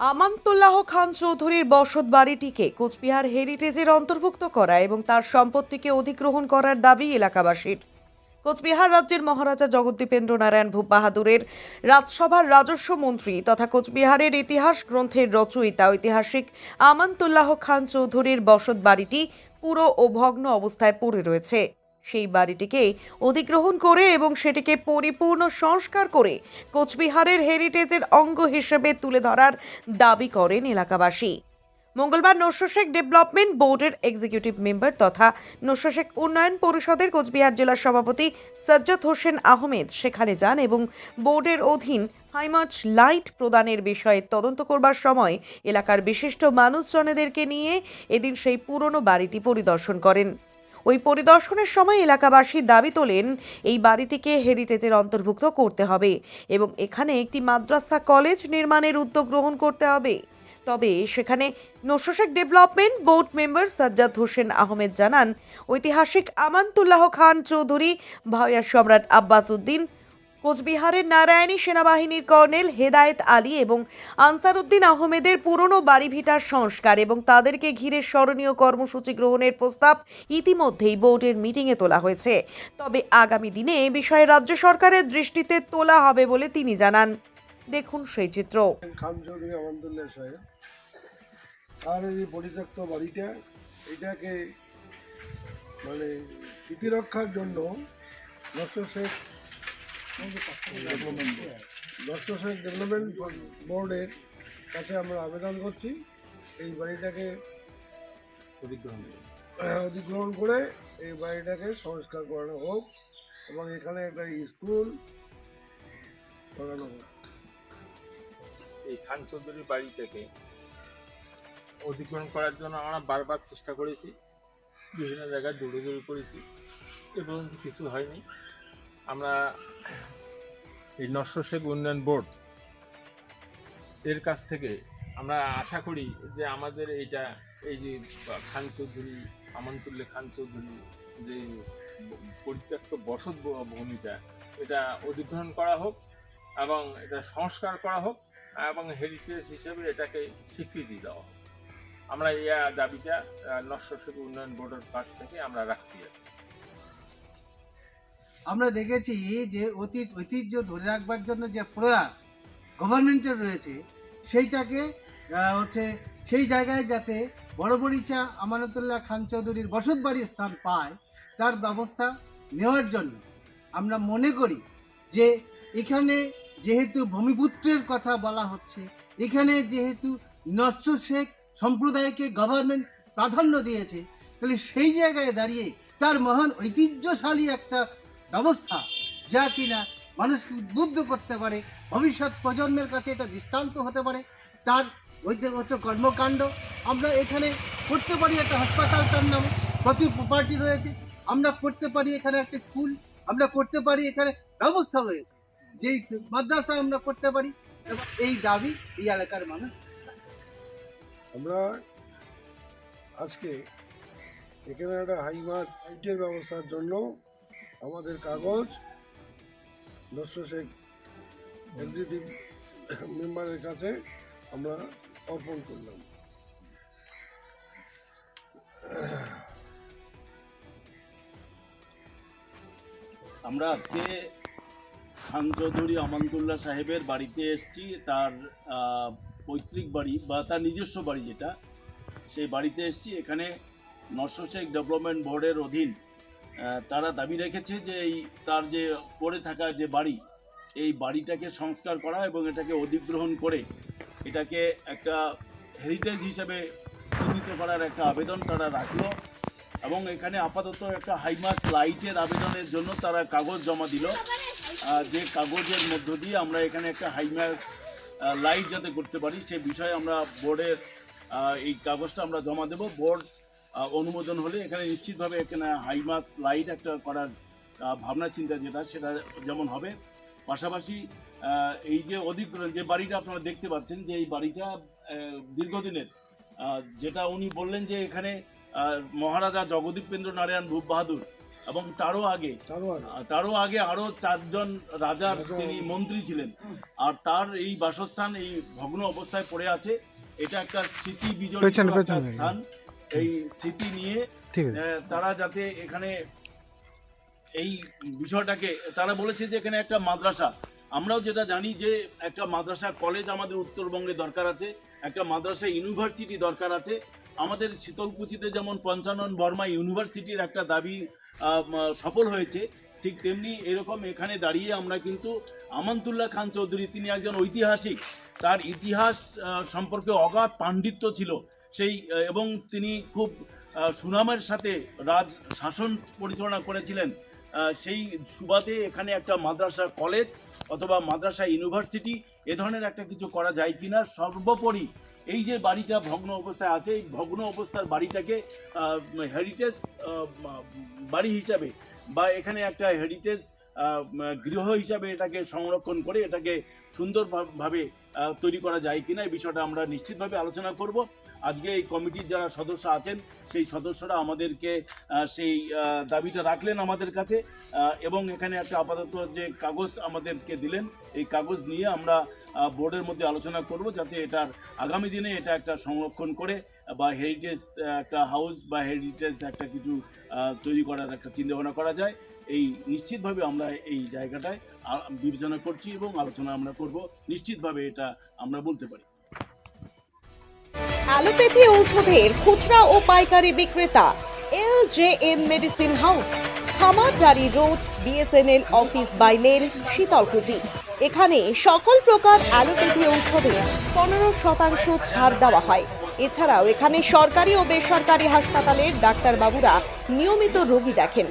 আমান্তুল্লাহ খান চৌধুরীর বসত বাড়িটিকে কোচবিহার হেরিটেজের অন্তর্ভুক্ত করা এবং তার সম্পত্তিকে অধিগ্রহণ করার দাবি এলাকাবাসীর। কোচবিহার রাজ্যের মহারাজা জগদ্দীপেন্দ্র নারায়ণ ভূপ বাহাদুরের রাজসভার রাজস্ব মন্ত্রী তথা কোচবিহারের ইতিহাস গ্রন্থের রচয়িতা ঐতিহাসিক আমান্তুল্লাহ খান চৌধুরীর বসত বাড়িটি পুরো ও ভগ্ন অবস্থায় পড়ে রয়েছে। সেই বাড়িটিকে অধিগ্রহণ করে এবং সেটিকে পরিপূর্ণ সংস্কার করে কোচবিহারের হেরিটেজের অঙ্গ হিসেবে তুলে ধরার দাবি করেন এলাকাবাসী। মঙ্গলবার নস্যশেখ ডেভেলপমেন্ট বোর্ডের এক্সিকিউটিভ মেম্বার তথা নস্যশেখ উন্নয়ন পরিষদের কোচবিহার জেলার সভাপতি সজ্জত হোসেন আহমেদ সেখানে যান এবং বোর্ডের অধীন হাইমাচ লাইট প্রদানের বিষয়ে তদন্ত করবার সময় এলাকার বিশিষ্ট মানুষজনেদেরকে নিয়ে এদিন সেই পুরনো বাড়িটি পরিদর্শন করেন। ওই পরিদর্শনের সময় এলাকাবাসী দাবি তোলেন, এই বাড়িটিকে হেরিটেজের অন্তর্ভুক্ত করতে হবে এবং এখানে একটি মাদ্রাসা কলেজ নির্মাণের উদ্যোগ গ্রহণ করতে হবে। তবে সেখানে Nashya Sheikh development board member Sajjad Hossain Ahmed জানান, ঐতিহাসিক আমান্তুল্লাহ খান চৌধুরী ভাইয়া সম্রাট আব্বাস উদ্দিন কোচবিহারের নারায়ণী সেনাবাহিনীর কর্নেল হেদায়েত আলী এবং আনসারউদ্দিন আহমেদের পুরনো বাড়ি ভিটার সংস্কার এবং তাদেরকে ঘিরে স্মরণীয় কর্মসূচি গ্রহণের প্রস্তাব ইতিমধ্যেই বোর্ডের মিটিংয়ে তোলা হয়েছে। তবে আগামী দিনে এ বিষয়ে রাজ্য সরকারের দৃষ্টিতে তোলা হবে বলে তিনি জানান। দেখুন সেই চিত্র। মানে জন্য শেখ দর্শ শেখ ডেভেলপমেন্ট বোর্ডের কাছে আমরা আবেদন করছি এই বাড়িটাকে অধিগ্রহণ অধিগ্রহণ করে এই বাড়িটাকে সংস্কার করানো হোক এবং এখানে একটা স্কুল করানো হোক। এই খান চৌধুরীর বাড়ি থেকে অধিগ্রহণ করার জন্য আমরা বারবার চেষ্টা করেছি বিভিন্ন জায়গায় দৌড়োদৌড়ি করেছি এ পর্যন্ত কিছু হয়নি। আমরা এই নস্যশেখ উন্নয়ন বোর্ড এর কাছ থেকে আমরা আশা করি যে আমাদের এইটা, এই যে খান চৌধুরী আমন্তুল্লাহ খান চৌধুরী যে পরিত্যক্ত বসত ভূমিটা, এটা অধিগ্রহণ করা হোক এবং এটা সংস্কার করা হোক এবং হেরিটেজ হিসেবে এটাকে স্বীকৃতি দেওয়া হোক আমরা এই দাবিটা নস্যশেখ উন্নয়ন বোর্ডের কাছ থেকে আমরা রাখছি। আমরা দেখেছি যে অতীত ঐতিহ্য ধরে রাখবার জন্য যে প্রয়াস গভর্নমেন্টের রয়েছে, সেইটাকে হচ্ছে সেই জায়গায় যাতে বড় বড়িচা আমানতুল্লাহ খান চৌধুরীর বসত বাড়ির স্থান পায়, তার ব্যবস্থা নেওয়ার জন্য আমরা মনে করি যে এখানে যেহেতু ভূমিপুত্রের কথা বলা হচ্ছে, এখানে যেহেতু নস্য শেখ সম্প্রদায়কে গভর্নমেন্ট প্রাধান্য দিয়েছে, তাহলে সেই জায়গায় দাঁড়িয়ে তার মহান ঐতিহ্যশালী একটা ব্যবস্থা, যা কিনা মানুষকে উদ্বুদ্ধ করতে পারে, ভবিষ্যৎ প্রজন্মের কাছে এটা দৃষ্টান্ত হতে পারে। তার ওই হচ্ছে কর্মকাণ্ড, আমরা এখানে করতে পারি একটা হাসপাতাল, তার নামে প্রচুর প্রপার্টি রয়েছে। আমরা করতে পারি এখানে একটা স্কুল আমরা করতে পারি এখানে ব্যবস্থা রয়েছে। যেই মাদ্রাসা আমরা করতে পারি, এবং এই দাবি এই এলাকার মানুষ। আমরা আজকে এখানে একটা হাইমার্ট ব্যবস্থার জন্য আমাদের কাগজ, দর্শক শেখ এক্সিকিউটিভ মেম্বারের কাছে আমরা অর্পণ করলাম। আমরা আজকে খান চৌধুরী আমানতুল্লাহ সাহেবের বাড়িতে এসেছি। তার পৈতৃক বাড়ি বা তার নিজস্ব বাড়ি যেটা, সেই বাড়িতে এসেছি। এখানে নশো শেখ ডেভেলপমেন্ট বোর্ডের অধীন তারা দাবি রেখেছে যে এই তার যে পড়ে থাকা যে বাড়ি, এই বাড়িটাকে সংস্কার করা এবং এটাকে অধিগ্রহণ করে এটাকে একটা হেরিটেজ হিসেবে চিহ্নিত করার একটা আবেদন তারা রাখল এবং এখানে আপাতত একটা হাইমার্ক লাইটের আবেদনের জন্য তারা কাগজ জমা দিল। যে কাগজের মধ্য দিয়ে আমরা এখানে একটা হাইমার্ক লাইট যাতে করতে পারি, সে বিষয়ে আমরা বোর্ডের এই কাগজটা আমরা জমা দেব। বোর্ড অনুমোদন হলে এখানে নিশ্চিতভাবে এখানে হাইমার্ক লাইট একটা করার ভাবনা চিন্তা যেটা সেটা যেমন হবে। পাশাপাশি এই যে অধিগ্রহণ যে বাড়িটা আপনারা দেখতে পাচ্ছেন যে এই বাড়িটা দীর্ঘদিনের যেটা উনি বললেন যে এখানে মহারাজা জগদীপেন্দ্র নারায়ণ ভূপ বাহাদুর এবং তারও আগে তারও আগে। আরও চারজন রাজার তিনি মন্ত্রী ছিলেন। আর তার এই বাসস্থান এই ভগ্ন অবস্থায় পড়ে আছে। এটা একটা স্মৃতি বিজড়িত পেছনে। স্থান। এই স্মৃতি নিয়ে তারা যাতে এখানে এই বিষয়টাকে তারা বলেছে যে এখানে একটা মাদ্রাসা। আমরাও যেটা জানি যে একটা মাদ্রাসা কলেজ আমাদের উত্তরবঙ্গে দরকার আছে একটা মাদ্রাসা ইউনিভার্সিটি দরকার আছে। আমাদের শীতলকুচিতে যেমন পঞ্চানন বর্মা ইউনিভার্সিটির একটা দাবি সফল হয়েছে ঠিক তেমনি এরকম এখানে দাঁড়িয়ে আমরা কিন্তু আমান্তুল্লাহ খান চৌধুরী তিনি একজন ঐতিহাসিক তার ইতিহাস সম্পর্কে অগাধ পাণ্ডিত্য ছিল। সেই এবং তিনি খুব সুনামের সাথে রাজ শাসন পরিচালনা করেছিলেন। সেই সুবাদে এখানে একটা মাদ্রাসা কলেজ অথবা মাদ্রাসা ইউনিভার্সিটি এ ধরনের একটা কিছু করা যায় কিনা, সর্বোপরি এই যে বাড়িটা ভগ্ন অবস্থায় আছে, এই ভগ্ন অবস্থার বাড়িটাকে হেরিটেজ বাড়ি হিসাবে বা এখানে একটা হেরিটেজ গৃহ হিসাবে এটাকে সংরক্ষণ করে এটাকে সুন্দরভাবে তৈরি করা যায় কিনা এই বিষয়টা আমরা নিশ্চিতভাবে আলোচনা করব। আজকে এই কমিটির যারা সদস্য আছেন, সেই সদস্যরা আমাদেরকে সেই দাবিটা রাখলেন আমাদের কাছে এবং এখানে একটা আপাতত যে কাগজ আমাদেরকে দিলেন, এই কাগজ নিয়ে আমরা বোর্ডের মধ্যে আলোচনা করব যাতে এটার আগামী দিনে এটা একটা সংরক্ষণ করে, বা হেরিটেজ একটা হাউস বা হেরিটেজ একটা কিছু তৈরি করার একটা চিন্তাভাবনা করা যায়। এই নিশ্চিতভাবে আমরা এই জায়গাটায় বিবেচনা করছি এবং আলোচনা আমরা করব। নিশ্চিতভাবে এটা আমরা বলতে পারি। অ্যালোপ্যাথি ঔষধের খুচরা ও পাইকারি বিক্রেতা, L J M medicine house, Khamardari road BSNL office by lane, Sitalkuchi. এখানে সকল প্রকার অ্যালোপ্যাথি ঔষধে পনেরো শতাংশ ছাড় দেওয়া হয়। এছাড়াও এখানে সরকারি ও বেসরকারি হাসপাতালের ডাক্তারবাবুরা নিয়মিত রোগী দেখেন।